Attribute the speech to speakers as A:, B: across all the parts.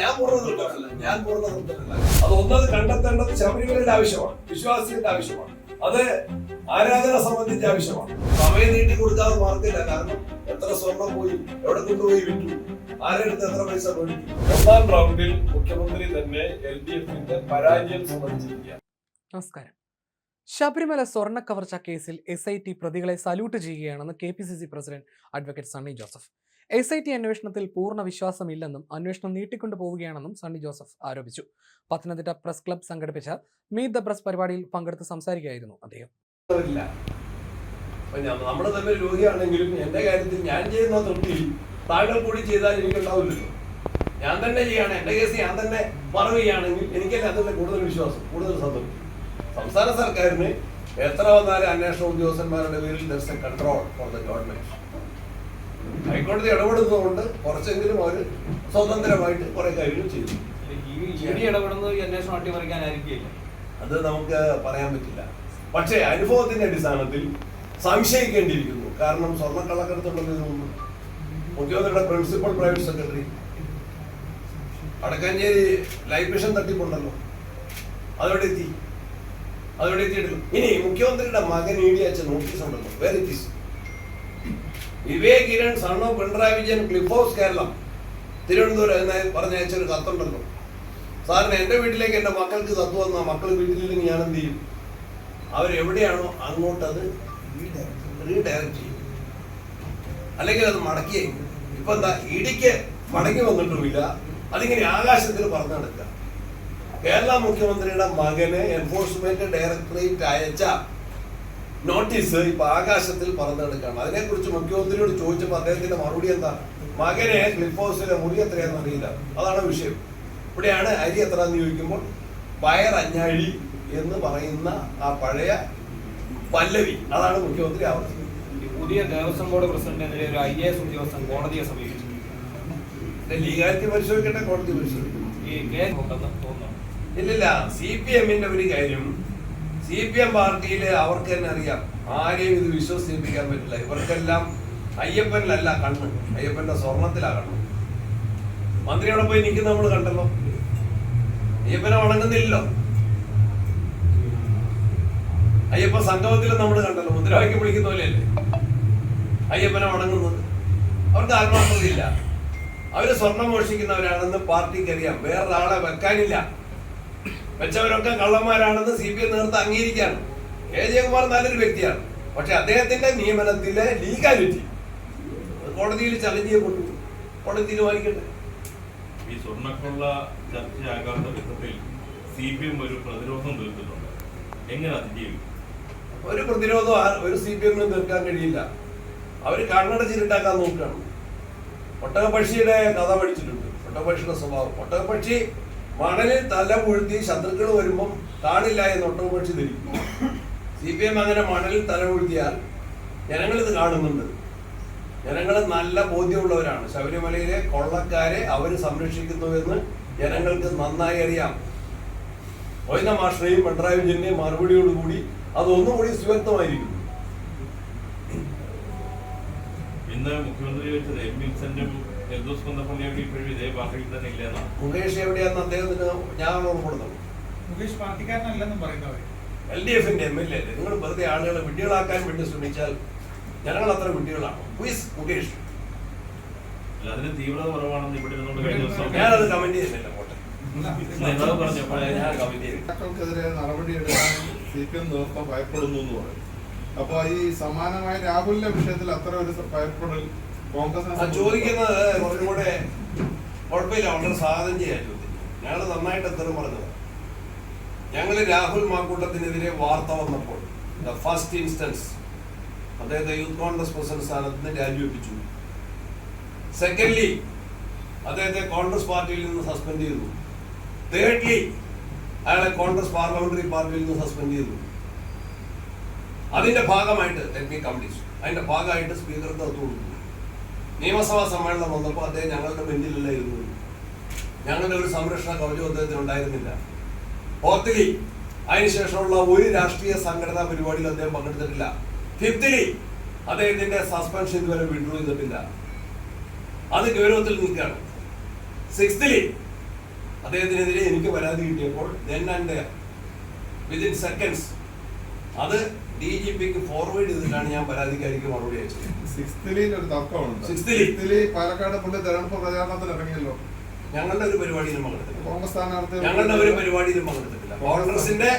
A: ഞാൻ പൂർണ്ണ ഞാൻ പൂർണ്ണ നിർത്തനല്ല അത് ഒന്നത് കണ്ടെത്തേണ്ടത് ശബരിമലയുടെ ആവശ്യമാണ് വിശ്വാസികളുടെ ആവശ്യമാണ് അത് ആരാധന സംബന്ധിച്ച ആവശ്യമാണ് സമയം നീട്ടി കൊടുക്കാതെ മാർക്കില്ല കാരണം എത്ര സ്വർണം പോയി എവിടെ കൊണ്ടുപോയി വിറ്റു ആരെടുത്ത് എത്ര പൈസ പോയി ഒന്നാം റൗണ്ടിൽ മുഖ്യമന്ത്രി തന്നെ എൽ ഡി എഫിന്റെ പരാജയം സംബന്ധിച്ചിരിക്കുക
B: നമസ്കാരം ശബരിമല സ്വർണ്ണക്കവർച്ച കവർച്ച കേസിൽ എസ് ഐ ടി പ്രതികളെ സല്യൂട്ട് ചെയ്യുകയാണെന്ന് K P C C president advocate Sunny Joseph S I T അന്വേഷണത്തിൽ പൂർണ്ണ വിശ്വാസമില്ലെന്നും അന്വേഷണം നീട്ടിക്കൊണ്ടു പോവുകയാണെന്നും സണ്ണി ജോസഫ് ആരോപിച്ചു പത്തനംതിട്ട പ്രസ് ക്ലബ് സംഘടിപ്പിച്ച മീറ്റ് ദ പ്രസ് പരിപാടിയിൽ പങ്കെടുത്ത് സംസാരിക്കുകയായിരുന്നു അദ്ദേഹം
A: നമ്മുടെ തന്നെ രോഗിയാണെങ്കിലും എന്റെ കാര്യത്തിൽ ഞാൻ ചെയ്യുന്ന തൊട്ടിൽ താങ്കൾ കൂടി ചെയ്താൽ ഞാൻ തന്നെ ചെയ്യാണ് എന്റെ കേസ് ഞാൻ തന്നെ പറയുകയാണെങ്കിൽ എനിക്കല്ലേ അതിന്റെ കൂടുതൽ വിശ്വാസം കൂടുതൽ സന്തോഷം സംസ്ഥാന സർക്കാരിന് എത്ര വന്നാലും അന്വേഷണ ഉദ്യോഗസ്ഥന്മാരുടെ പേരിൽ ദർശ കൺട്രോൾ ഫോർ ദ ഗവൺമെന്റ് ഹൈക്കോടതി ഇടപെടുന്നതുകൊണ്ട് കുറച്ചെങ്കിലും അവർ സ്വതന്ത്രമായിട്ട് കുറെ കാര്യങ്ങൾ ചെയ്തു അത് നമുക്ക് പറയാൻ പറ്റില്ല പക്ഷേ അനുഭവത്തിന്റെ അടിസ്ഥാനത്തിൽ സംശയിക്കേണ്ടിയിരിക്കുന്നു കാരണം സ്വർണ്ണ മുമ്പ് മുഖ്യമന്ത്രിയുടെ principal private secretary Vadakkanchery life mission തട്ടിപ്പുണ്ടല്ലോ അതോടെ എത്തി അതോടെ എത്തിയിട്ടില്ല ഇനി മുഖ്യമന്ത്രിയുടെ മകൻ ഇ ഡി അച്ഛൻ നോട്ടീസ് ഉണ്ടല്ലോ വേറെ എത്തിച്ചു വിവേക് കിരൺ സണ്ണോ പിണറായി വിജയൻ ക്ലിഫ് ഹൗസ് കേരളം തിരുവനന്തപുരം എന്നെ പറഞ്ഞയച്ച ഒരു കത്തുണ്ടല്ലോ സാറിന് എൻ്റെ വീട്ടിലേക്ക് എൻ്റെ മക്കൾക്ക് കത്ത് വന്നാൽ മക്കൾ വീട്ടിലില്ലെങ്കിൽ ഞാൻ എന്ത് ചെയ്യും അവരെവിടെയാണോ അങ്ങോട്ട് അത് റീഡയറക്റ്റ് ചെയ്യും അല്ലെങ്കിൽ അത് മടക്കി ഇപ്പൊ എന്താ ഇടിക്ക് മടങ്ങി വന്നിട്ടുമില്ല അതിങ്ങനെ ആകാശത്തിൽ പറഞ്ഞു നടക്കുക കേരള മുഖ്യമന്ത്രിയുടെ മകന് എൻഫോഴ്സ്മെന്റ് ഡയറക്ടറേറ്റ് അയച്ച നോട്ടീസ് ഇപ്പൊ ആകാശത്തിൽ പറന്നു അതിനെ അതിനെക്കുറിച്ച് മുഖ്യമന്ത്രിയോട് ചോദിച്ചപ്പോൾ അദ്ദേഹത്തിന്റെ മറുപടി എന്താ മകനെ ക്ലിഫ് ഹൗസിലെ മുറി എത്രയാണെന്ന് അറിയില്ല അതാണ് വിഷയം ഇവിടെയാണ് അരി എത്ര എന്ന് ചോദിക്കുമ്പോൾ വയർ അഞ്ഞാഴി എന്ന് പറയുന്ന ആ പഴയ പല്ലവി അതാണ് മുഖ്യമന്ത്രി ആവർത്തിക്കുന്നത്
B: പുതിയ ദേവസ്വം ബോർഡ് പ്രസിഡന്റിനെതിരെ ഒരു ഐ എ എസ് ഉദ്യോഗസ്ഥൻ കോടതിയെ സമീപിച്ചു
A: ലീഗാലിറ്റി പരിശോധിക്കട്ടെ കോടതി പരിശോധിക്കും ഇല്ലില്ല സി പി എമ്മിന്റെ ഒരു കാര്യം സി പി എം പാർട്ടിയില് അവർക്ക് തന്നെ അറിയാം ആരെയും ഇത് വിശ്വസിപ്പിക്കാൻ പറ്റില്ല ഇവർക്കെല്ലാം അയ്യപ്പനിലല്ല കണ്ണ് അയ്യപ്പന്റെ സ്വർണത്തിലാ കണ്ണ് അവിടെ പോയി നിൽക്കുന്ന നമ്മൾ കണ്ടല്ലോ അയ്യപ്പനെ വണങ്ങുന്നില്ലല്ലോ അയ്യപ്പ സംഗമത്തിൽ നമ്മൾ കണ്ടല്ലോ മുദ്രാവാക്യം വിളിക്കുന്ന പോലെയല്ലേ അയ്യപ്പനെ വണങ്ങുന്നത് അവർക്ക് ആത്മാർത്ഥതയില്ല അവര് സ്വർണം മോഷിക്കുന്നവരാണെന്ന് പാർട്ടിക്ക് അറിയാം വേറൊരാളെ വെക്കാനില്ല വെച്ചവരൊക്കെ കള്ളന്മാരാണെന്ന് സി പി എം നേതൃത്വം അംഗീകരിക്കുകയാണ് കെ ജയകുമാർ നല്ലൊരു വ്യക്തിയാണ് പക്ഷെ അദ്ദേഹത്തിന്റെ നിയമനത്തിലെ ലീഗാലിറ്റി കോടതിയിൽ ചലഞ്ച് ചെയ്യപ്പെട്ടു കോടതി തീരുമാനിക്കട്ടെ
C: ഈ സ്വർണ്ണക്കുള്ള ചർച്ചയാകാത്ത വിധത്തിൽ സി പി എം ഒരു പ്രതിരോധം തീർത്തിട്ടുണ്ട് എങ്ങനെ അതിജീവിക്കും
A: ഒരു പ്രതിരോധം ഒരു സി പി എമ്മിനും തീർക്കാൻ കഴിയില്ല അവർ കണ്ണടച്ചിരുട്ടാക്കാൻ നോക്കുകയാണ് ഒട്ടകപക്ഷിയുടെ കഥ പഠിച്ചിട്ടുണ്ട് ഒട്ടകപക്ഷിയുടെ സ്വഭാവം ഒട്ടകപക്ഷി മണലിൽ തല പൂഴ്ത്തി ശത്രുക്കൾ വരുമ്പം കാണില്ല എന്ന് ഒട്ടോപക്ഷി ധരിക്കും സി പി എം അങ്ങനെ മണലിൽ തല പൂഴ്ത്തിയാൽ ജനങ്ങളിത് കാണുന്നുണ്ട് ജനങ്ങൾ നല്ല ബോധ്യമുള്ളവരാണ് ശബരിമലയിലെ കൊള്ളക്കാരെ അവർ സംരക്ഷിക്കുന്നുവെന്ന് ജനങ്ങൾക്ക് നന്നായി അറിയാം ഒയ്ന മാഷറേയും പിണറായി വിജയന്റെയും മറുപടിയോടുകൂടി അതൊന്നും കൂടി സുവ്യക്തമായിരിക്കുന്നു
C: ഇന്ന് മുഖ്യമന്ത്രി വെച്ചത് എം വിൻസെന്റും ഞാൻ
B: പറയുന്നവർ
A: നിങ്ങൾ വെറുതെ ആളുകളെ വിഡ്ഢികളാക്കാൻ വേണ്ടി ശ്രമിച്ചാൽ ജനങ്ങൾ അത്ര വിഡ്ഢികളാണ്
C: അതിന് തീവ്രത കുറവാണെന്ന് ഇവിടെ നിന്നുകൊണ്ട്
A: കഴിഞ്ഞ കമന്റ് ചെയ്യുന്നില്ല ഞാൻ
D: കമന്റ് ഭയപ്പെടുന്നു എന്ന് അപ്പോൾ ഈ സമാനമായ രാഹുലിന്റെ വിഷയത്തിൽ അത്ര ഒരു ഭയപ്പെടൽ
A: ചോദിക്കുന്നത് കുറച്ചും കൂടെ കുഴപ്പമില്ല വളരെ സാധനയായി ചോദിക്കും ഞങ്ങൾ നന്നായിട്ട് എത്തണം പറഞ്ഞത് ഞങ്ങൾ രാഹുൽ മാക്കൂട്ടത്തിനെതിരെ വാർത്ത വന്നപ്പോൾ ദ ഫസ്റ്റ് ഇൻസ്റ്റൻസ് അദ്ദേഹത്തെ യൂത്ത് കോൺഗ്രസ് പ്രസിഡന്റ് സ്ഥാനത്ത് നിന്ന് രാജിവെപ്പിച്ചു സെക്കൻഡ്ലി അദ്ദേഹത്തെ കോൺഗ്രസ് പാർട്ടിയിൽ നിന്ന് സസ്പെൻഡ് ചെയ്തു തേർഡ്ലി അയാളെ കോൺഗ്രസ് പാർലമെന്ററി പാർട്ടിയിൽ നിന്ന് സസ്പെൻഡ് ചെയ്തു അതിന്റെ ഭാഗമായിട്ട് ലെറ്റ് മീ കംപ്ലീറ്റ് അതിന്റെ ഭാഗമായിട്ട് സ്പീക്കർക്ക് അത് നിയമസഭാ സമ്മേളനം വന്നപ്പോൾ അദ്ദേഹം ഞങ്ങളുടെ ബെഞ്ചിലല്ല ഇരുന്നു ഞങ്ങളുടെ ഒരു സംരക്ഷണ കവചം അദ്ദേഹത്തിന് ഉണ്ടായിരുന്നില്ല പോർത്തിലി അതിനുശേഷമുള്ള ഒരു രാഷ്ട്രീയ സംഘടനാ പരിപാടിയിൽ അദ്ദേഹം പങ്കെടുത്തിട്ടില്ല ഫിഫ്തിലി അദ്ദേഹത്തിന്റെ സസ്പെൻഷൻ ഇതുവരെ വിഡ്രോ ചെയ്തിട്ടില്ല അത് ഗൗരവത്തിൽ നിൽക്കുകയാണ് സിക്സ്തിലി അദ്ദേഹത്തിനെതിരെ എനിക്ക് പരാതി കിട്ടിയപ്പോൾ ദെൻ ആൻഡ് വിതിൻ സെക്കൻഡ്സ് അത് ഡി ജി പിക്ക് ഫോർവേഡ് ചെയ്തിട്ടാണ് ഞാൻ പരാതിക്കാരിക്ക് മറുപടി അയച്ചത്
D: സിക്സ്തിലി ഒരു തർക്കമുണ്ട്
A: സിക്സ്തിലി സിക്സ്തിലി
D: പാലക്കാട് പുള്ളി തെരഞ്ഞെടുപ്പ് പ്രചാരണത്തിന് ഇറങ്ങിയല്ലോ
A: ഞങ്ങളുടെ ഒരു പരിപാടിയിലും പങ്കെടുത്തില്ല
D: കോൺഗ്രസ് സ്ഥാനാർത്ഥി
A: ഞങ്ങളുടെ ഒരു പരിപാടിയിലും പങ്കെടുത്തിട്ടില്ല കോൺഗ്രസിന്റെ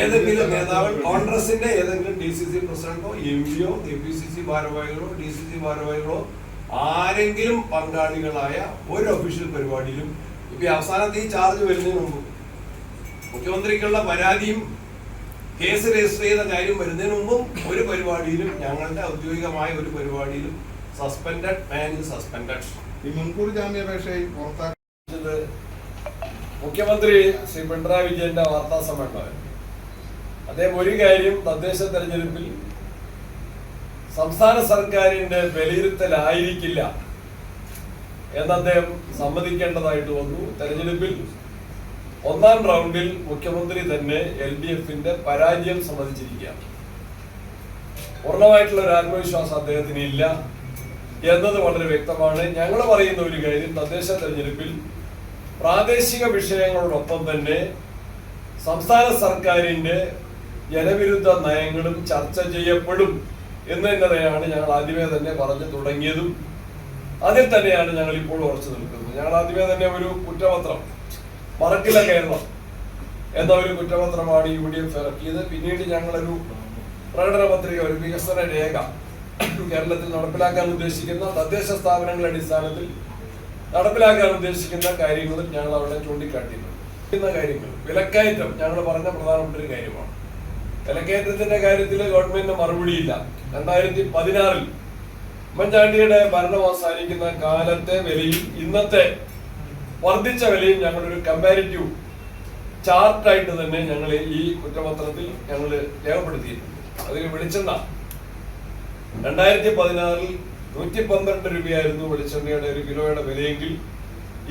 A: ഏതെങ്കിലും നേതാവ് കോൺഗ്രസിന്റെ ഏതെങ്കിലും ഡി സി സി പ്രസിഡന്റോ എം പിയോ എ പി സി സി ഭാരവാഹികളോ ഡി സി സി ഭാരവാഹികളോ ആരെങ്കിലും പങ്കാളികളായ ഒരു ഒഫീഷ്യൽ പരിപാടിയിലും ഇപ്പൊ അവസാനത്തെ ഈ ചാർജ് വരുന്നതിന് മുമ്പ് മുഖ്യമന്ത്രിക്കുള്ള പരാതിയും കേസ് രജിസ്റ്റർ ചെയ്ത കാര്യം വരുന്നതിന് മുമ്പും ഒരു പരിപാടിയിലും ഞങ്ങളുടെ ഔദ്യോഗികമായ ഒരു പരിപാടിയിലും സസ്പെൻഡഡ് മാൻ ഇസ്
D: ഈ മുൻകൂർ ജാമ്യാപേക്ഷയിൽ പുറത്താക്കിയത്
A: മുഖ്യമന്ത്രി ശ്രീ പിണറായി വിജയന്റെ വാർത്താ സമ്മേളനം അദ്ദേഹം ഒരു കാര്യം തദ്ദേശ തെരഞ്ഞെടുപ്പിൽ സംസ്ഥാന സർക്കാരിന്റെ വിലയിരുത്തലായിരിക്കില്ല എന്ന് അദ്ദേഹം സമ്മതിക്കേണ്ടതായിട്ട് വന്നു തെരഞ്ഞെടുപ്പിൽ ഒന്നാം റൗണ്ടിൽ മുഖ്യമന്ത്രി തന്നെ എൽ ഡി എഫിന്റെ പരാജയം സമ്മതിച്ചിരിക്കുകയാണ് പൂർണ്ണമായിട്ടുള്ള ഒരു ആത്മവിശ്വാസം അദ്ദേഹത്തിന് ഇല്ല എന്നത് വളരെ വ്യക്തമാണ് ഞങ്ങൾ പറയുന്ന ഒരു കാര്യം തദ്ദേശ തെരഞ്ഞെടുപ്പിൽ പ്രാദേശിക വിഷയങ്ങളോടൊപ്പം തന്നെ സംസ്ഥാന സർക്കാരിന്റെ ജനവിരുദ്ധ നയങ്ങളും ചർച്ച ചെയ്യപ്പെടും എന്ന് തന്നെയാണ് ഞങ്ങൾ ആദ്യമേ തന്നെ പറഞ്ഞു തുടങ്ങിയതും അതിൽ തന്നെയാണ് ഞങ്ങൾ ഇപ്പോൾ ഉറച്ചു നിൽക്കുന്നത് ഞങ്ങൾ ആദ്യമേ തന്നെ ഒരു കുറ്റപത്രം മറക്കില്ല കേരളം എന്താ ഒരു കുറ്റപത്രമാണ് യു ഡി എഫ് ഇറക്കിയത് പിന്നീട് ഞങ്ങളൊരു പ്രകടന പത്രിക ഒരു വികസന രേഖ കേരളത്തിൽ നടപ്പിലാക്കാൻ ഉദ്ദേശിക്കുന്ന തദ്ദേശ സ്ഥാപനങ്ങളുടെ അടിസ്ഥാനത്തിൽ നടപ്പിലാക്കാൻ ഉദ്ദേശിക്കുന്ന കാര്യങ്ങളും ഞങ്ങൾ അവിടെ ചൂണ്ടിക്കാട്ടിയിരുന്നു കാര്യങ്ങൾ വിലക്കയറ്റം ഞങ്ങൾ പറഞ്ഞ പ്രധാനപ്പെട്ട ഒരു കാര്യമാണ് വിലക്കയറ്റത്തിന്റെ കാര്യത്തിൽ ഗവൺമെന്റിന് മറുപടിയില്ല രണ്ടായിരത്തി പതിനാറിൽ ഉമ്മൻചാണ്ടിയുടെ ഭരണം അവസാനിക്കുന്ന കാലത്തെ വിലയിൽ ഇന്നത്തെ വർദ്ധിച്ച വിലയും ഞങ്ങളൊരു കമ്പാരിറ്റീവ് ചാർട്ടായിട്ട് തന്നെ ഞങ്ങൾ ഈ കുറ്റപത്രത്തിൽ ഞങ്ങൾ രേഖപ്പെടുത്തിയിട്ടുണ്ട് അതിന് വെളിച്ചെണ്ണ രണ്ടായിരത്തി പതിനാറിൽ നൂറ്റി പന്ത്രണ്ട് രൂപയായിരുന്നു വെളിച്ചെണ്ണയുടെ ഒരു കിലോയുടെ വിലയെങ്കിൽ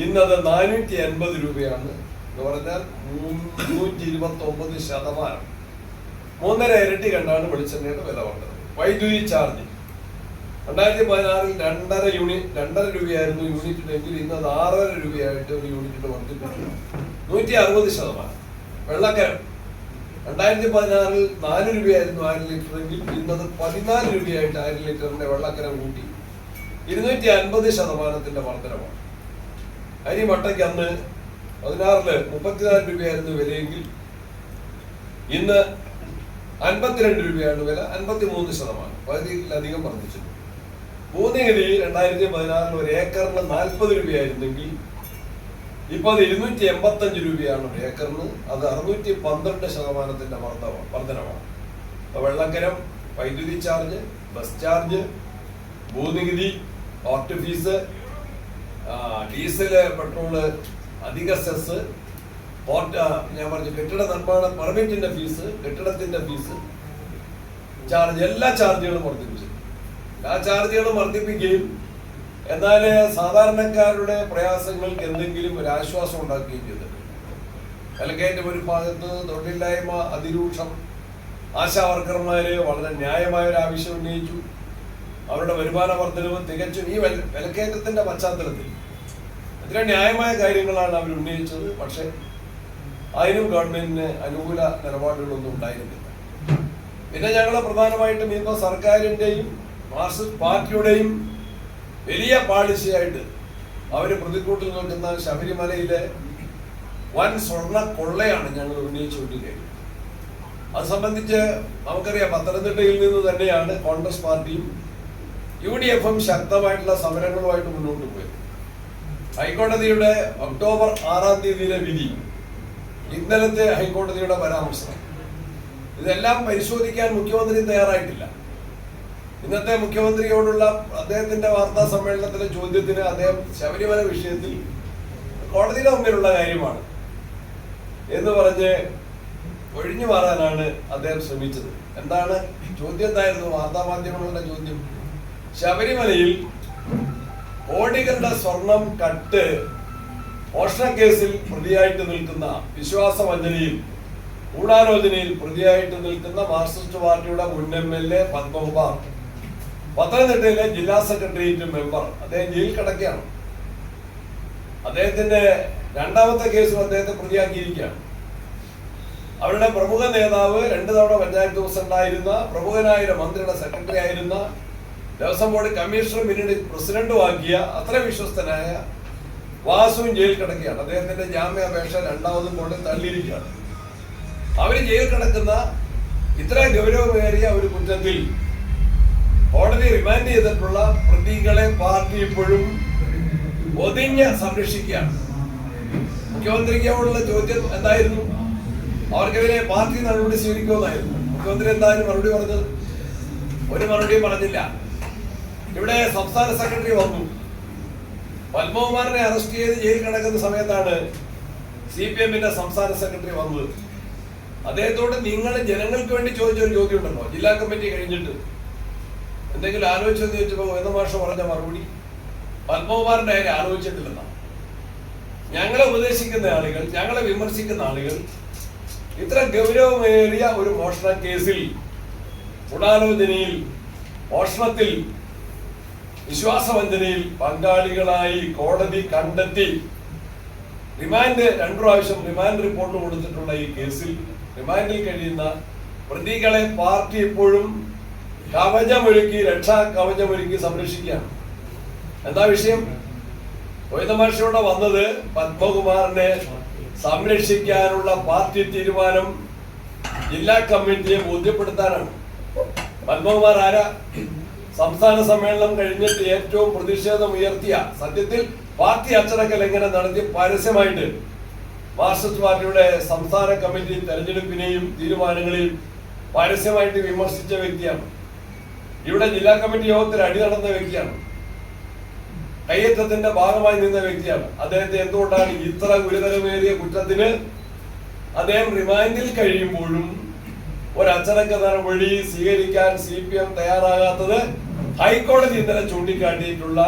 A: ഇന്നത് നാനൂറ്റി അൻപത് രൂപയാണ് എന്ന് പറഞ്ഞാൽ നൂറ്റി ഇരുപത്തി ഒമ്പത് ശതമാനം മൂന്നര ഇരട്ടി കണ്ടാണ് വെളിച്ചെണ്ണയുടെ വില വന്നത് വൈദ്യുതി ചാർജ് രണ്ടായിരത്തി പതിനാറിൽ രണ്ടര യൂണിറ്റ് രണ്ടര രൂപയായിരുന്നു എങ്കിൽ ഇന്ന് അത് ആറര രൂപയായിട്ട് ഒരു യൂണിറ്റിന് വന്നിട്ടുണ്ട് നൂറ്റി അറുപത് ശതമാനം വെള്ളക്കരം രണ്ടായിരത്തി പതിനാറിൽ നാല് രൂപയായിരുന്നു ആയിരം ലിറ്റർ എങ്കിൽ ഇന്നത് പതിനാല് രൂപയായിട്ട് ആയിരം ലിറ്ററിന്റെ വെള്ളക്കരം കൂട്ടി ഇരുന്നൂറ്റി അൻപത് ശതമാനത്തിന്റെ വർധനമാണ് അരി മട്ടയ്ക്ക് അന്ന് പതിനാറില് മുപ്പത്തിനാല് രൂപയായിരുന്നു വിലയെങ്കിൽ ഇന്ന് അൻപത്തിരണ്ട് രൂപയാണ് വില അൻപത്തി മൂന്ന് ശതമാനം പകുതിയിലധികം വർദ്ധിച്ചു ഭൂനികുതി രണ്ടായിരത്തി പതിനാറിൽ ഒരു ഏക്കറിന് നാൽപ്പത് രൂപയായിരുന്നെങ്കിൽ ഇപ്പൊ അത് ഇരുന്നൂറ്റി എൺപത്തി അഞ്ച് രൂപയാണ് ഒരു ഏക്കറിന് അത് അറുന്നൂറ്റി പന്ത്രണ്ട് ശതമാനത്തിന്റെ വർധവ അപ്പൊ വെള്ളക്കരം വൈദ്യുതി ചാർജ് ബസ് ചാർജ് ഭൂനികുതി ഓർട്ട് ഫീസ് ഡീസല് പെട്രോള് അധിക സെസ് പോർട്ട് ഞാൻ പറഞ്ഞു കെട്ടിട നിർമ്മാണ പെർമിറ്റിന്റെ ഫീസ് കെട്ടിടത്തിന്റെ ഫീസ് ചാർജ് എല്ലാ ചാർജുകളും വർദ്ധിപ്പിച്ചു ആ ചാർജുകൾ വർദ്ധിപ്പിക്കുകയും എന്നാൽ സാധാരണക്കാരുടെ പ്രയാസങ്ങൾക്ക് എന്തെങ്കിലും ഒരു ആശ്വാസം ഉണ്ടാക്കുകയും ചെയ്തിട്ടുണ്ട് അല്ലെങ്കിൽ ഒരു ഭാഗത്ത് തൊഴിലില്ലായ്മ അതിരൂക്ഷം ആശാവർക്കർമാര് വളരെ ന്യായമായ ഒരു ആവശ്യം ഉന്നയിച്ചു അവരുടെ വരുമാന വർധനവ് തികച്ചും ഈ വിലക്കയറ്റത്തിന്റെ പശ്ചാത്തലത്തിൽ ഇത്ര ന്യായമായ കാര്യങ്ങളാണ് അവർ ഉന്നയിച്ചത് പക്ഷെ അതിനും ഗവൺമെന്റിന് അനുകൂല നിലപാടുകളൊന്നും ഉണ്ടായിരുന്നില്ല പിന്നെ ഞങ്ങൾ പ്രധാനമായിട്ടും ഇപ്പോൾ സർക്കാരിന്റെയും മാർക്സിസ്റ്റ് പാർട്ടിയുടെയും വലിയ പാളിശയായിട്ട് അവർ പ്രതിക്കൂട്ടിൽ നിൽക്കുന്ന ശബരിമലയിലെ വൻ സ്വർണ്ണ കൊള്ളയാണ് ഞങ്ങൾ കൊണ്ടിരിക്കുന്നത് അത് സംബന്ധിച്ച് നമുക്കറിയാം പത്തനംതിട്ടയിൽ നിന്ന് തന്നെയാണ് കോൺഗ്രസ് പാർട്ടിയും യു ഡി എഫും ശക്തമായിട്ടുള്ള സമരങ്ങളുമായിട്ട് മുന്നോട്ട് പോയത് ഹൈക്കോടതിയുടെ ഒക്ടോബർ ആറാം തീയതിയിലെ വിധി ഇന്നലത്തെ ഹൈക്കോടതിയുടെ പരാമർശം ഇതെല്ലാം പരിശോധിക്കാൻ മുഖ്യമന്ത്രി തയ്യാറായിട്ടില്ല ഇന്നത്തെ മുഖ്യമന്ത്രിയോടുള്ള അദ്ദേഹത്തിന്റെ വാർത്താ സമ്മേളനത്തിലെ ചോദ്യത്തിന് അദ്ദേഹം ശബരിമല വിഷയത്തിൽ കോടതിയുടെ മുമ്പിലുള്ള കാര്യമാണ് എന്ന് പറഞ്ഞ് ഒഴിഞ്ഞു മാറാനാണ് അദ്ദേഹം ശ്രമിച്ചത് എന്താണ് ചോദ്യം എന്തായിരുന്നു മാധ്യമങ്ങളുടെ ചോദ്യം ശബരിമലയിൽ കോടികളുടെ സ്വർണം കട്ട് കേസിൽ പ്രതിയായിട്ട് നിൽക്കുന്ന വിശ്വാസ വഞ്ചനയിൽ ഗൂഢാലോചനയിൽ പ്രതിയായിട്ട് നിൽക്കുന്ന മാർക്സിസ്റ്റ് പാർട്ടിയുടെ മുൻ എം എൽ എ പത്മകുമാർ പത്തനംതിട്ടയിലെ ജില്ലാ സെക്രട്ടേറിയറ്റ് മെമ്പർ അദ്ദേഹം ജയിൽ കിടക്കുകയാണ് അദ്ദേഹത്തിന്റെ രണ്ടാമത്തെ കേസും അദ്ദേഹത്തെ പ്രതിയാക്കിയിരിക്കുകയാണ് അവരുടെ പ്രമുഖ നേതാവ് രണ്ടു തവണ പഞ്ചായത്ത് ആയിരുന്ന പ്രമുഖനായ മന്ത്രിയുടെ സെക്രട്ടറി ആയിരുന്ന ദേവസ്വം ബോർഡ് കമ്മീഷണർ പിന്നീട് പ്രസിഡന്റുമാക്കിയ അത്ര വിശ്വസ്തനായ വാസുവും ജയിൽ കിടക്കുകയാണ് അദ്ദേഹത്തിന്റെ ജാമ്യാപേക്ഷ രണ്ടാമതും കൊണ്ട് തള്ളിയിരിക്കുകയാണ് അവർ ജയിൽ കിടക്കുന്ന ഇത്ര ഗൗരവമേറിയ ഒരു കുറ്റത്തിൽ കോടതി റിമാൻഡ് ചെയ്തിട്ടുള്ള പ്രതികളെ പാർട്ടി ഇപ്പോഴും ഒതുങ്ങി സംരക്ഷിക്കുകയാണ് മുഖ്യമന്ത്രിക്ക് അവിടെയുള്ള ചോദ്യം എന്തായിരുന്നു അവർക്കെതിരെ പാർട്ടി നടപടി സ്വീകരിക്കുമെന്നായിരുന്നു മുഖ്യമന്ത്രി എന്തായാലും മറുപടി പറഞ്ഞത് ഒരു മറുപടിയും പറഞ്ഞില്ല ഇവിടെ സംസ്ഥാന സെക്രട്ടറി വന്നു പത്മകുമാറിനെ അറസ്റ്റ് ചെയ്ത് ജയിൽ കിടക്കുന്ന സമയത്താണ് സി പി എമ്മിന്റെ സംസ്ഥാന സെക്രട്ടറി വന്നത് അദ്ദേഹത്തോട് നിങ്ങൾ ജനങ്ങൾക്ക് വേണ്ടി ചോദിച്ച ഒരു ചോദ്യം ഉണ്ടല്ലോ ജില്ലാ കമ്മിറ്റി കഴിഞ്ഞിട്ട് എന്തെങ്കിലും ആലോചിച്ചെന്ന് ചോദിച്ചപ്പോൾ വേദ മാഷ പറഞ്ഞ മറുപടി പത്മകുമാറിന്റെ കാര്യം ആലോചിച്ചിട്ടില്ലെന്നാണ് ഞങ്ങളെ ഉപദേശിക്കുന്ന ആളുകൾ ഞങ്ങളെ വിമർശിക്കുന്ന ആളുകൾ ഇത്ര ഗൗരവമേറിയ ഒരു മോഷണ കേസിൽ ഗുണാലോചനയിൽ മോഷണത്തിൽ വിശ്വാസവഞ്ചനയിൽ പങ്കാളികളായി കോടതി കണ്ടെത്തി റിമാൻഡ് രണ്ടു പ്രാവശ്യം റിമാൻഡ് റിപ്പോർട്ട് കൊടുത്തിട്ടുള്ള ഈ കേസിൽ റിമാൻഡിൽ കഴിയുന്ന പ്രതികളെ പാർട്ടി എപ്പോഴും കവചമൊരുക്കി രക്ഷാ കവചമൊരുക്കി സംരക്ഷിക്കുകയാണ് എന്താ വിഷയം വൈദമാഷിയോടെ വന്നത് പത്മകുമാറിനെ സംരക്ഷിക്കാനുള്ള പാർട്ടി തീരുമാനം ജില്ലാ കമ്മിറ്റിയെ ബോധ്യപ്പെടുത്താനാണ് പത്മകുമാർ ആരാ സംസ്ഥാന സമ്മേളനം കഴിഞ്ഞിട്ട് ഏറ്റവും പ്രതിഷേധം ഉയർത്തിയ സത്യത്തിൽ പാർട്ടി അച്ചടക്ക ലംഘനം നടത്തി പരസ്യമായിട്ട് മാർക്സിസ്റ്റ് പാർട്ടിയുടെ സംസ്ഥാന കമ്മിറ്റി തെരഞ്ഞെടുപ്പിനെയും തീരുമാനങ്ങളെയും പരസ്യമായിട്ട് വിമർശിച്ച വ്യക്തിയാണ് ഇവിടെ ജില്ലാ കമ്മിറ്റി യോഗത്തിൽ അടി നടന്ന വ്യക്തിയാണ് കയ്യേറ്റത്തിന്റെ ഭാഗമായി നിന്ന വ്യക്തിയാണ് അദ്ദേഹത്തെ എന്തുകൊണ്ടാണ് ഇത്ര ഗുരുതരമേറിയ കുറ്റത്തിന് അദ്ദേഹം റിമാൻഡിൽ കഴിയുമ്പോഴും ഒരു അച്ചടക്ക നടപടി സ്വീകരിക്കാൻ സി പി എം തയ്യാറാകാത്തത് ഹൈക്കോടതി ഇന്നലെ ചൂണ്ടിക്കാട്ടിയിട്ടുള്ള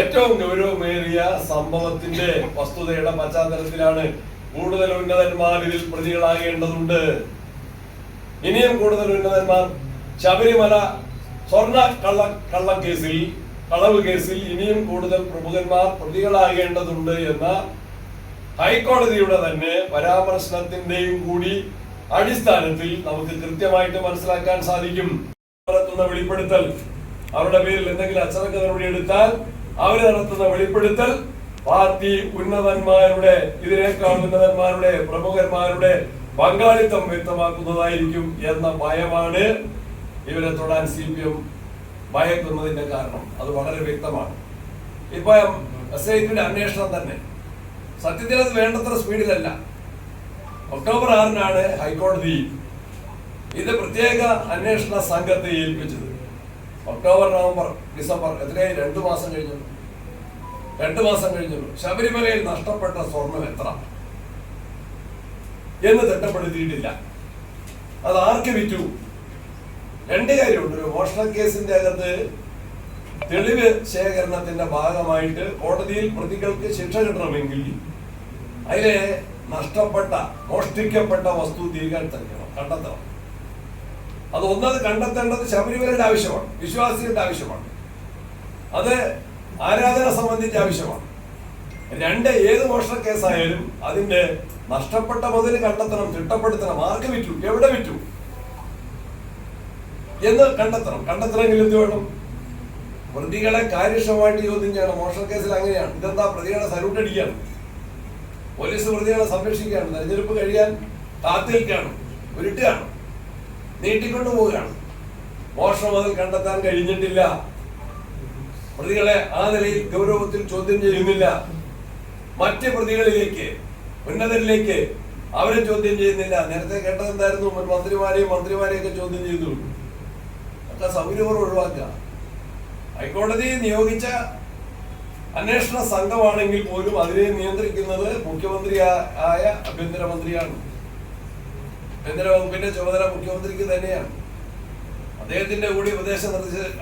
A: ഏറ്റവും ഗൗരവമേറിയ സംഭവത്തിന്റെ വസ്തുതയുടെ പശ്ചാത്തലത്തിലാണ് കൂടുതൽ ഉന്നതന്മാർ ഇതിൽ പ്രതികളാകേണ്ടതുണ്ട് ഇനിയും കൂടുതൽ ഉന്നതന്മാർ ശബരിമല സ്വർണ കള്ള കള്ളക്കേസിൽ കേസിൽ കളവ് കേസിൽ ഇനിയും കൂടുതൽ പ്രമുഖന്മാർ പ്രതികളാകേണ്ടതുണ്ട് എന്ന ഹൈക്കോടതിയുടെ തന്നെ പരാമർശനത്തിന്റെയും കൂടി അടിസ്ഥാനത്തിൽ നമുക്ക് കൃത്യമായിട്ട് മനസ്സിലാക്കാൻ സാധിക്കും വെളിപ്പെടുത്തൽ അവരുടെ പേരിൽ എന്തെങ്കിലും അച്ചടക്ക എടുത്താൽ അവർ നടത്തുന്ന വെളിപ്പെടുത്തൽ പാർട്ടി ഉന്നതന്മാരുടെ ഇതിനേക്കാൾ ഉന്നതന്മാരുടെ പ്രമുഖന്മാരുടെ പങ്കാളിത്തം വ്യക്തമാക്കുന്നതായിരിക്കും എന്ന ഭയമാണ് ഇവരെ തൊടാൻ സി പി എം ഭയക്കുന്നതിന്റെ കാരണം അത് വളരെ വ്യക്തമാണ് ഇപ്പം എസ് ഐ ടിയുടെ അന്വേഷണം തന്നെ സത്യത്തിൽ അത് വേണ്ടത്ര സ്പീഡിലല്ല ഒക്ടോബർ ആറിനാണ് ഹൈക്കോടതി ഇത് പ്രത്യേക അന്വേഷണ സംഘത്തെ ഏൽപ്പിച്ചത് ഒക്ടോബർ നവംബർ ഡിസംബർ എത്രയായി രണ്ടു മാസം കഴിഞ്ഞു രണ്ടു മാസം കഴിഞ്ഞു ശബരിമലയിൽ നഷ്ടപ്പെട്ട സ്വർണം എത്ര എന്ന് തിട്ടപ്പെടുത്തിയിട്ടില്ല അത് ആർക്ക് വിറ്റു രണ്ട് കാര്യമുണ്ട് ഒരു മോഷണ കേസിന്റെ അകത്ത് തെളിവ് ശേഖരണത്തിന്റെ ഭാഗമായിട്ട് കോടതിയിൽ പ്രതികൾക്ക് ശിക്ഷ കിട്ടണമെങ്കിൽ അതിലെ നഷ്ടപ്പെട്ട മോഷ്ടിക്കപ്പെട്ട വസ്തു തിരികെ കണ്ടെത്തണം അത് ഒന്നത് കണ്ടെത്തേണ്ടത് ശബരിമലയുടെ ആവശ്യമാണ് വിശ്വാസികളുടെ ആവശ്യമാണ് അത് ആരാധന സംബന്ധിച്ച ആവശ്യമാണ് രണ്ട് ഏത് മോഷണ കേസായാലും അതിന്റെ നഷ്ടപ്പെട്ട മുതൽ കണ്ടെത്തണം തിട്ടപ്പെടുത്തണം ആർക്ക് വിറ്റു എവിടെ വിറ്റു എന്ന് കണ്ടെത്തണം കണ്ടെത്തണമെങ്കിൽ എന്ത് വേണം പ്രതികളെ കാര്യക്ഷമമായിട്ട് ചോദ്യം ചെയ്യണം മോഷൻ കേസിൽ അങ്ങനെയാണ് ഇതെന്താ പ്രതികളെ സല്യൂട്ട് അടിക്കുകയാണ് പോലീസ് പ്രതികളെ സംരക്ഷിക്കുകയാണ് തെരഞ്ഞെടുപ്പ് കഴിയാൻ കാത്തിരിക്കുകയാണ് ഉരുട്ടുകയാണ് നീട്ടിക്കൊണ്ടു പോവുകയാണ് മോഷണം അതിൽ കണ്ടെത്താൻ കഴിഞ്ഞിട്ടില്ല പ്രതികളെ ആ നിലയിൽ ഗൗരവത്തിൽ ചോദ്യം ചെയ്യുന്നില്ല മറ്റ് പ്രതികളിലേക്ക് ഉന്നതരിലേക്ക് അവരെ ചോദ്യം ചെയ്യുന്നില്ല നേരത്തെ കേട്ടത് എന്തായിരുന്നു മന്ത്രിമാരെയും മന്ത്രിമാരെയൊക്കെ ചോദ്യം ചെയ്തു ഒക്കെ സൗകര്യപൂർ ഒഴിവാക്കുക ഹൈക്കോടതി നിയോഗിച്ച അന്വേഷണ സംഘമാണെങ്കിൽ പോലും അതിനെ നിയന്ത്രിക്കുന്നത് മുഖ്യമന്ത്രി ആയ ആഭ്യന്തരമന്ത്രിയാണ് ആഭ്യന്തരവകുപ്പിന്റെ ചുമതല മുഖ്യമന്ത്രിക്ക് തന്നെയാണ് അദ്ദേഹത്തിന്റെ കൂടി ഉപദേശ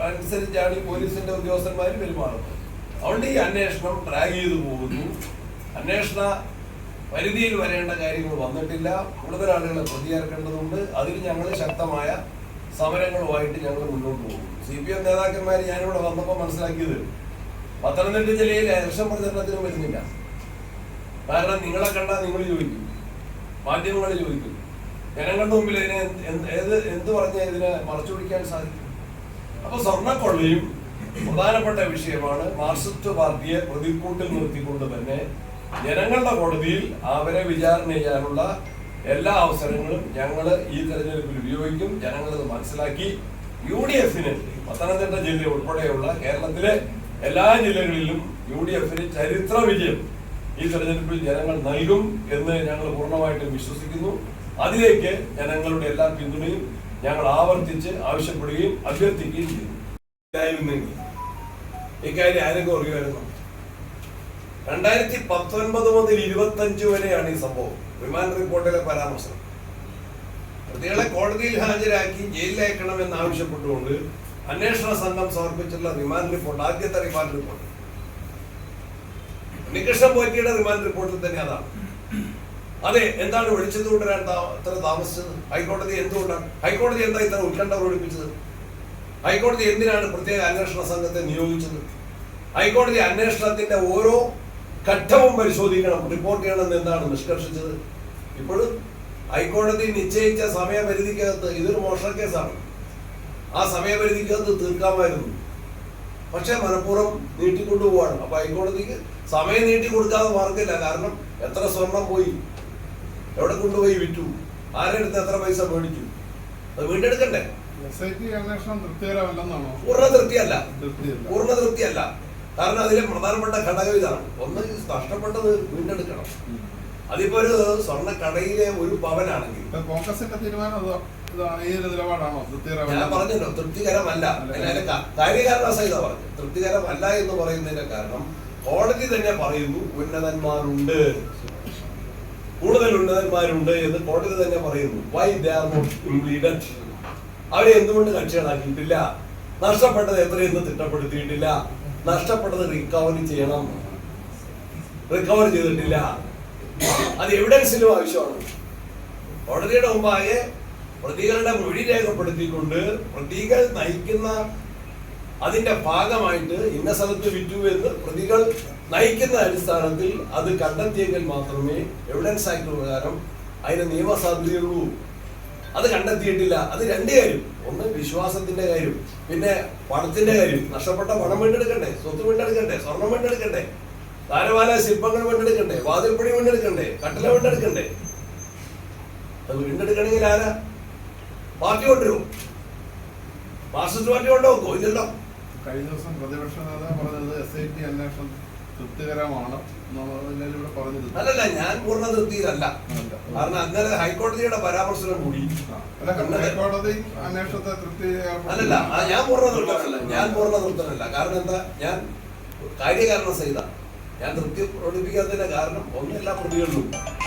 A: അനുസരിച്ചാണ് ഈ പോലീസിന്റെ ഉദ്യോഗസ്ഥന്മാര് പെരുമാറുന്നത് അതുകൊണ്ട് ഈ അന്വേഷണം ട്രാക്ക് ചെയ്തു പോകുന്നു അന്വേഷണ പരിധിയിൽ വരേണ്ട കാര്യങ്ങൾ വന്നിട്ടില്ല കൂടുതൽ ആളുകളെ പ്രതിയേർക്കേണ്ടതുണ്ട് അതിൽ ഞങ്ങൾ ശക്തമായ സമരങ്ങളുമായിട്ട് ഞങ്ങൾ മുന്നോട്ട് പോകും സി പി എം നേതാക്കന്മാർ ഞാനിവിടെ വന്നപ്പോൾ മനസ്സിലാക്കിയത് പത്തനംതിട്ട ജില്ലയിൽ ഇലക്ഷൻ പ്രചരണത്തിന് വരുന്നില്ല കാരണം നിങ്ങളെ കണ്ടാൽ നിങ്ങൾ ചോദിക്കും മാധ്യമങ്ങൾ ചോദിക്കും ജനങ്ങളുടെ മുമ്പിൽ ഇതിനെ ഏത് എന്ത് പറഞ്ഞാൽ ഇതിനെ മറച്ചു പിടിക്കാൻ സാധിക്കും അപ്പൊ സ്വർണ്ണക്കൊള്ളയും പ്രധാനപ്പെട്ട വിഷയമാണ് മാർസിസ്റ്റ് പാർട്ടിയെ പ്രതിക്കൂട്ടിൽ നിർത്തിക്കൊണ്ട് തന്നെ ജനങ്ങളുടെ കോടതിയിൽ അവരെ വിചാരണ ചെയ്യാനുള്ള എല്ലാ അവസരങ്ങളും ഞങ്ങൾ ഈ തെരഞ്ഞെടുപ്പിൽ ഉപയോഗിക്കും ജനങ്ങളത് മനസ്സിലാക്കി യു ഡി എഫിന് പത്തനംതിട്ട ജില്ല ഉൾപ്പെടെയുള്ള കേരളത്തിലെ എല്ലാ ജില്ലകളിലും യു ഡി എഫിന് ചരിത്ര വിജയം ഈ തെരഞ്ഞെടുപ്പിൽ ജനങ്ങൾ നൽകും എന്ന് ഞങ്ങൾ പൂർണ്ണമായിട്ടും വിശ്വസിക്കുന്നു അതിലേക്ക് ജനങ്ങളുടെ എല്ലാ പിന്തുണയും ഞങ്ങൾ ആവർത്തിച്ച് ആവശ്യപ്പെടുകയും അഭ്യർത്ഥിക്കുകയും ചെയ്തു ഇക്കാര്യം ആരൊക്കെ അറിയുമായിരുന്നു രണ്ടായിരത്തി പത്തൊൻപത് മുതൽ ഇരുപത്തഞ്ച് വരെയാണ് ഈ സംഭവം റിമാൻഡ് റിപ്പോർട്ടിലെ പരാമർശം പ്രതികളെ കോടതിയിൽ ഹാജരാക്കി ജയിലിലയക്കണമെന്ന് ആവശ്യപ്പെട്ടുകൊണ്ട് അന്വേഷണ സംഘം സമർപ്പിച്ചിട്ടുള്ള റിമാൻഡ് റിപ്പോർട്ട് ആദ്യത്തെ റിമാൻഡ് റിപ്പോർട്ട് ഉണ്ണികൃഷ്ണൻ പോറ്റിയുടെ റിമാൻഡ് റിപ്പോർട്ടിൽ തന്നെ അതാണ് അതെ എന്താണ് വിളിച്ചത് കൊണ്ടുവരാൻ ഇത്ര താമസിച്ചത് ഹൈക്കോടതി എന്തുകൊണ്ടാണ് ഹൈക്കോടതി എന്താ ഇത്ര ഉത്കണ്ഠ പ്രകടിപ്പിച്ചത് ഹൈക്കോടതി എന്തിനാണ് പ്രത്യേക അന്വേഷണ സംഘത്തെ നിയോഗിച്ചത് ഹൈക്കോടതി അന്വേഷണത്തിന്റെ ഓരോ ഘട്ടവും പരിശോധിക്കണം റിപ്പോർട്ട് ചെയ്യണം എന്താണ് നിഷ്കർഷിച്ചത് ഇപ്പോഴും ഹൈക്കോടതി നിശ്ചയിച്ച സമയപരിധിക്കകത്ത് ഇതൊരു മോഷണ കേസാണ് ആ സമയപരിധിക്കകത്ത് തീർക്കാമായിരുന്നു പക്ഷെ മനഃപൂർവ്വം നീട്ടിക്കൊണ്ടുപോവാണ് അപ്പൊ ഹൈക്കോടതിക്ക് സമയം നീട്ടി കൊടുക്കാതെ മാർഗ്ഗമില്ല കാരണം എത്ര സ്വർണം പോയി എവിടെ കൊണ്ടുപോയി വിറ്റു ആരെടുത്ത് എത്ര പൈസ മേടിച്ചു അത് വീണ്ടെടുക്കണ്ടേ പൂർണ്ണ തൃപ്തിയല്ല പൂർണ്ണ തൃപ്തിയല്ല കാരണം അതിലെ പ്രധാനപ്പെട്ട ഘടകം ഇതാണ് ഒന്ന് നഷ്ടപ്പെട്ടത് വീണ്ടെടുക്കണം അതിപ്പോ ഒരു സ്വർണ്ണ കടയിലെ ഒരു പവനാണെങ്കിൽ തീരുമാനം ഞാൻ പറഞ്ഞല്ലോ തൃപ്തികരമല്ല സഹിത പറഞ്ഞു തൃപ്തികരമല്ല എന്ന് പറയുന്നതിന്റെ കാരണം കോടതി തന്നെ പറയുന്നു ഉന്നതന്മാരുണ്ട് കൂടുതൽ ഉന്നതന്മാരുണ്ട് എന്ന് കോടതി തന്നെ പറയുന്നു വൈ ദേ ആർ നോട്ട് അവരെ എന്തുകൊണ്ട് കക്ഷികളാക്കിയിട്ടില്ല നഷ്ടപ്പെട്ടത് എത്രയെന്ന് തിട്ടപ്പെടുത്തിയിട്ടില്ല നഷ്ടപ്പെട്ടത് റിക്കവറി ചെയ്യണം റിക്കവറി ചെയ്തിട്ടില്ല അത് എവിഡൻസിലും ആവശ്യമാണ് കോടതിയുടെ മുമ്പാകെ പ്രതികളുടെ മൊഴി രേഖപ്പെടുത്തിക്കൊണ്ട് പ്രതികൾ നയിക്കുന്ന അതിന്റെ ഭാഗമായിട്ട് ഇന്ന സ്ഥലത്ത് വിറ്റു എന്ന് പ്രതികൾ നയിക്കുന്ന അടിസ്ഥാനത്തിൽ അത് കണ്ടെത്തിയെങ്കിൽ മാത്രമേ എവിഡൻസ് ആക്ട് പ്രകാരം അതിന് നിയമസാധ്യതയുള്ളൂ അത് കണ്ടെത്തിയിട്ടില്ല അത് രണ്ട് കാര്യം ഒന്ന് വിശ്വാസത്തിന്റെ കാര്യം പിന്നെ പണത്തിന്റെ കാര്യം നഷ്ടപ്പെട്ട പണം വീണ്ടെടുക്കണ്ടേ സ്വത്ത് വീണ്ടെടുക്കണ്ടേ സ്വർണം വീണ്ടെടുക്കണ്ടേ താരവാല ശില്പങ്ങൾ വീണ്ടെടുക്കണ്ടേ വാതിൽപ്പണി വീണ്ടെടുക്കണ്ടേ കട്ടല വീണ്ടെടുക്കണ്ടേ അത് വീണ്ടെടുക്കണമെങ്കിൽ ആരാ പാർട്ടി കൊണ്ടുവരും മാർക്സിസ്റ്റ് പാർട്ടി കൊണ്ടുപോകും ഇല്ലല്ലോ
D: കഴിഞ്ഞ ദിവസം പ്രതിപക്ഷ നേതാവ് പറഞ്ഞത് എസ് ഐ ടി അന്വേഷണം തൃപ്തികരമാണ് ഇവിടെ പറഞ്ഞത്
A: അല്ലല്ല ഞാൻ പൂർണ്ണ തൃപ്തിയിലല്ല കാരണം അങ്ങനെ ഹൈക്കോടതിയുടെ പരാമർശനം കൂടി
D: ഹൈക്കോടതി അന്വേഷണത്തെ തൃപ്തി
A: അല്ലല്ല ഞാൻ പൂർണ്ണ തൃപ്തനല്ല ഞാൻ പൂർണ്ണ തൃപ്തനല്ല കാരണം എന്താ ഞാൻ കാര്യകാരണ സഹിത ഞാൻ തൃപ്തി പ്രകടിപ്പിക്കാത്തതിന്റെ കാരണം ഒന്നെല്ലാ പ്രതികളിലും